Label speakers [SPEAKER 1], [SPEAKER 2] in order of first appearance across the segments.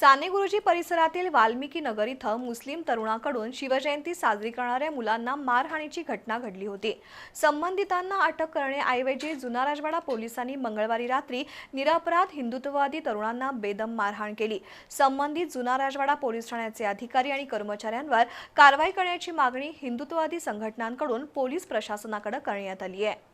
[SPEAKER 1] साने गुरुजी परिसरातील वाल्मिकी नगर इथं मुस्लिम तरुणाकडून शिवजयंती साजरी करणाऱ्या मुलांना मारहाणीची घटना घडली होती. संबंधितांना अटक करण्याऐवजी जुना राजवाडा पोलिसांनी मंगळवारी रात्री निरपराध हिंदुत्ववादी तरुणांना बेदम मारहाण केली. संबंधित जुना राजवाडा पोलीस ठाण्याचे अधिकारी आणि कर्मचाऱ्यांवर कारवाई करण्याची मागणी हिंदुत्ववादी संघटनांकडून पोलीस प्रशासनाकडे करण्यात आली आहे.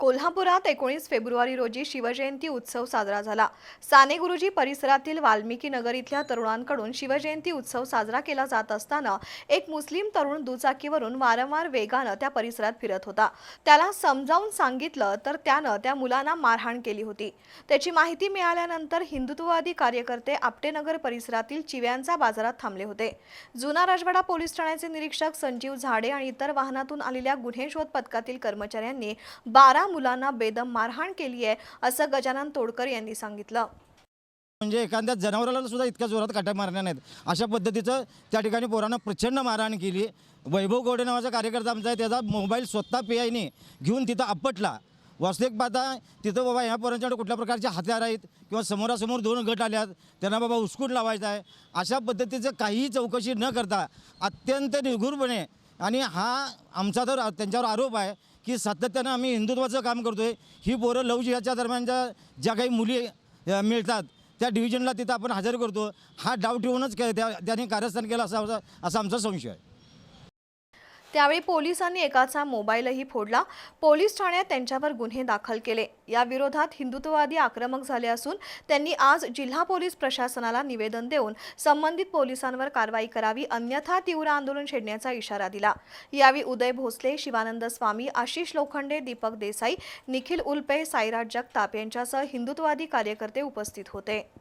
[SPEAKER 1] कोल्हापुरात एकोणीस फेब्रुवारी रोजी शिवजयंती उत्सव साजरा झाला. साने गुरुजी परिसरातील वाल्मिकी नगर इथल्या तरुणांकडून शिवजयंती उत्सव साजरा केला जात असताना एक मुस्लिम तरुण दुचाकीवरून वारंवार वेगानं त्या परिसरात फिरत होता. त्याला समजावून सांगितलं तर त्यानं त्या मुलांना मारहाण केली होती. त्याची माहिती मिळाल्यानंतर हिंदुत्ववादी कार्यकर्ते आपटेनगर परिसरातील चिव्यांचा बाजारात थांबले होते. जुना राजवाडा पोलीस ठाण्याचे निरीक्षक संजीव झाडे आणि इतर वाहनातून आलेल्या गुन्हे शोध पथकातील कर्मचाऱ्यांनी बारा मुलांना बेदम मारहाण केली आहे असं गजानन तोडकर यांनी सांगितलं.
[SPEAKER 2] म्हणजे एखाद्या जनावराला सुद्धा इतक्या जोरात काट्या मारण्या नाहीत. अशा पद्धतीचं त्या ठिकाणी पोरांना प्रचंड मारहाण केली. वैभव गोडे नावाचा कार्यकर्ता आमचा आहे त्याचा मोबाईल स्वतः पी आयने घेऊन तिथं आपटला. वास्तविक पाहता तिथं बाबा ह्या पोरांच्याकडे कुठल्या प्रकारचे हत्यार आहेत किंवा समोरासमोर दोन गट आल्यात त्यांना बाबा उस्कूट लावायचा आहे. अशा पद्धतीचं काहीही चौकशी न करता अत्यंत निघूरपणे आणि हा आमचा तर त्यांच्यावर आरोप आहे की सातत्यानं आम्ही हिंदुत्वाचं काम करतो आहे ही पोरं लव जिहाच्या दरम्यानच्या ज्या काही मुली मिळतात त्या डिव्हिजनला तिथं आपण हजर करतो. हा डाव ठेवूनच के- त्या त्याने कार्यस्थान केलं असा असा असा आमचा संशय आहे.
[SPEAKER 1] त्यावेळी पोलिसांनी एकाचा मोबाईलही फोडला. पोलीस ठाण्यात त्यांच्यावर गुन्हे दाखल केले. या विरोधात हिंदुत्ववादी आक्रमक झाले असून त्यांनी आज जिल्हा पोलीस प्रशासनाला निवेदन देऊन संबंधित पोलिसांवर कारवाई करावी अन्यथा तीव्र आंदोलन छेडण्याचा इशारा दिला. यावेळी उदय भोसले शिवानंद स्वामी आशिष लोखंडे दीपक देसाई निखिल उल्पे साईराज जगताप यांच्यासह हिंदुत्ववादी कार्यकर्ते उपस्थित होते.